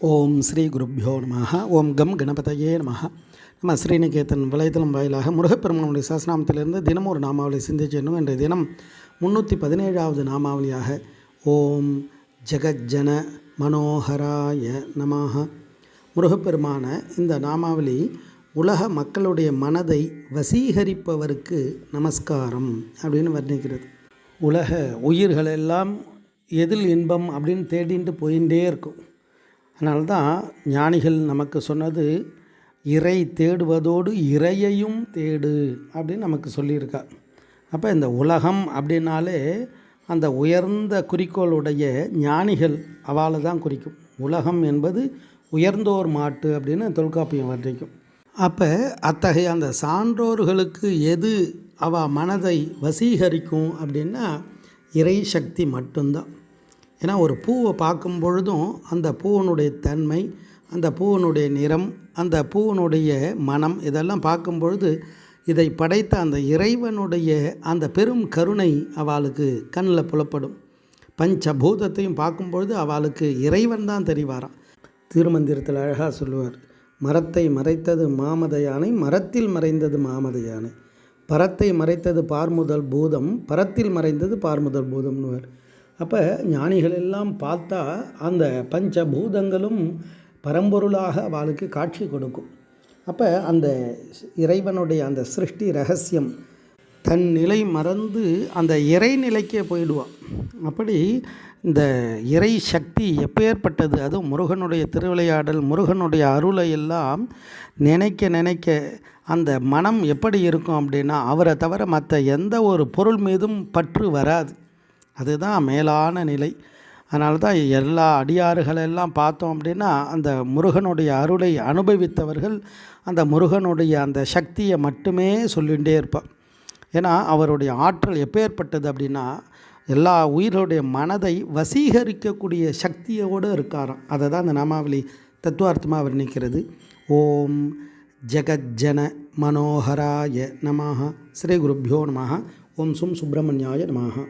ஓம் ஸ்ரீ குருப்யோ நம ஓம் கம் கணபதையே நம நம்ம ஸ்ரீநிகேதன் வலைதளம் வாயிலாக முருகப்பெருமானுடைய சாஸ்திராமத்திலிருந்து தினமும் ஒரு நாமாவளி சிந்திச்சேனும் என்ற தினம் முந்நூற்றி பதினேழாவது நாமாவளியாக ஓம் ஜெகஜன மனோகராய நமஹ. முருகப்பெருமான இந்த நாமாவளி உலக மக்களுடைய மனதை வசீகரிப்பவருக்கு நமஸ்காரம் அப்படின்னு வர்ணிக்கிறது. உலக உயிர்களெல்லாம் எதில் இன்பம் அப்படின்னு தேடிட்டு போயிட்டே இருக்கும். அதனால்தான் ஞானிகள் நமக்கு சொன்னது இறை தேடுவதோடு இறையையும் தேடு அப்படின்னு நமக்கு சொல்லியிருக்கா. அப்போ இந்த உலகம் அப்படின்னாலே அந்த உயர்ந்த குறிக்கோளுடைய ஞானிகள் அவளை தான் குறிக்கும். உலகம் என்பது உயர்ந்தோர் மாட்டு அப்படின்னு தொல்காப்பியம் வர்ணிக்கும். அப்போ அத்தகைய அந்த சான்றோர்களுக்கு எது அவ மனதை வசீகரிக்கும் அப்படின்னா இறை சக்தி மட்டும்தான். ஏன்னா ஒரு பூவை பார்க்கும் பொழுதும் அந்த பூவனுடைய தன்மை அந்த பூவனுடைய நிறம் அந்த பூவனுடைய மனம் இதெல்லாம் பார்க்கும் பொழுது இதை படைத்த அந்த இறைவனுடைய அந்த பெரும் கருணை அவளுக்கு கண்ணில் புலப்படும். பஞ்சபூதத்தையும் பார்க்கும்பொழுது அவளுக்கு இறைவன் தான் தெரிவாராம். திருமந்திரத்தில் அழகாக சொல்லுவார் மரத்தை மறைத்தது மாமத யானை மரத்தில் மறைந்தது மாமத யானை. பரத்தை மறைத்தது பார்முதல் பூதம் பரத்தில் மறைந்தது பார்முதல் பூதம்னுவார். அப்போ ஞானிகள் எல்லாம் பார்த்தா அந்த பஞ்சபூதங்களும் பரம்பொருளாக அவளுக்கு காட்சி கொடுக்கும். அப்போ அந்த இறைவனுடைய அந்த சிருஷ்டி ரகசியம் தன் நிலை மறந்து அந்த இறை நிலைக்கே போயிடுவான் அப்படி இந்த இறை சக்தி எப்பேற்பட்டது? அதுவும் முருகனுடைய திருவிளையாடல் முருகனுடைய அருளை எல்லாம் நினைக்க நினைக்க அந்த மனம் எப்படி இருக்கும் அப்படின்னா அவரை தவிர மற்ற எந்த ஒரு பொருள் மீதும் பற்று வராது. அதுதான் மேலான நிலை. அதனால தான் எல்லா அடியாறுகளெல்லாம் பார்த்தோம் அப்படின்னா அந்த முருகனுடைய அருளை அனுபவித்தவர்கள் அந்த முருகனுடைய அந்த சக்தியை மட்டுமே சொல்லிகிட்டே இருப்பார். ஏன்னா அவருடைய ஆற்றல் எப்பேற்பட்டது அப்படின்னா எல்லா உயிர்களுடைய மனதை வசீகரிக்கக்கூடிய சக்தியோடு இருக்காராம். அதை தான் அந்த நாமாவளி தத்துவார்த்தமாக வர்ணிக்கிறது ஓம் ஜெகஜன மனோகராய நமாக ஸ்ரீ குருப்பியோ நமாக ஓம் சும் சுப்பிரமணியாய நமாக